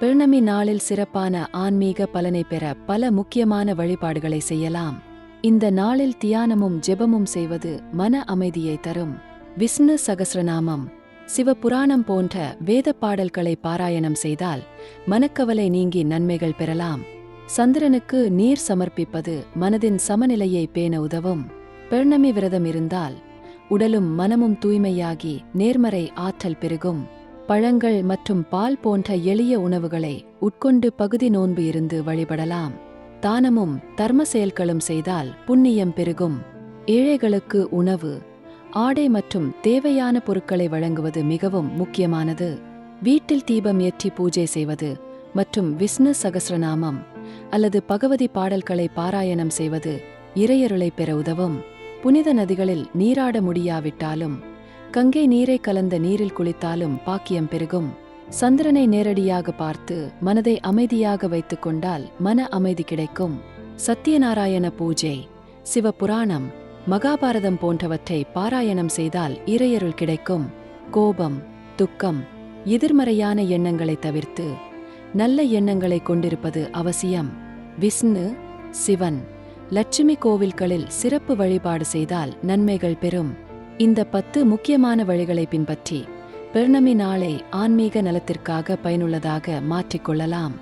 பௌர்ணமி நாளில் சிறப்பான ஆன்மீக பலனை பெற பல முக்கியமான வழிபாடுகளை செய்யலாம். இந்த நாளில் தியானமும் ஜெபமும் செய்வது மன அமைதியை தரும். விஷ்ணு சகஸ்ரநாமம் சிவபுராணம் போன்ற வேத பாடல்களை பாராயணம் செய்தால் மனக்கவலை நீங்கி நன்மைகள் பெறலாம். சந்திரனுக்கு நீர் சமர்ப்பிப்பது மனதின் சமநிலையை பேண உதவும். பெர்ணமி விரதம் இருந்தால் உடலும் மனமும் தூய்மையாகி நேர்மறை ஆற்றல் பெருகும். பழங்கள் மற்றும் பால் போன்ற எளிய உணவுகளை உட்கொண்டு பகுதி நோன்பு இருந்து வழிபடலாம். தானமும் தர்ம செயல்களும் செய்தால் புண்ணியம் பெருகும். ஏழைகளுக்கு உணவு ஆடை மற்றும் தேவையான பொருட்களை வழங்குவது மிகவும் முக்கியமானது. வீட்டில் தீபம் ஏற்றி பூஜை செய்வது மற்றும் விஷ்ணு சகசிரநாமம் அல்லது பகவதி பாடல்களை பாராயணம் செய்வது இறையருளை பெற உதவும். புனித நதிகளில் நீராட முடியாவிட்டாலும் கங்கை நீரை கலந்த நீரில் குளித்தாலும் பாக்கியம் பெருகும். சந்திரனை நேரடியாக பார்த்து மனதை அமைதியாக வைத்துக் கொண்டால் மன அமைதி கிடைக்கும். சத்தியநாராயண பூஜை சிவபுராணம் மகாபாரதம் போன்றவற்றை பாராயணம் செய்தால் இறையருள் கிடைக்கும். கோபம் துக்கம் எதிர்மறையான எண்ணங்களை தவிர்த்து நல்ல எண்ணங்களை கொண்டிருப்பது அவசியம். விஷ்ணு சிவன் லட்சுமி கோவில்களில் சிறப்பு வழிபாடு செய்தால் நன்மைகள் பெறும். இந்த பத்து முக்கியமான வழிகளை பின்பற்றி பெருணமி நாளை ஆன்மீக நலத்திற்காக பயனுள்ளதாக மாற்றிக்கொள்ளலாம்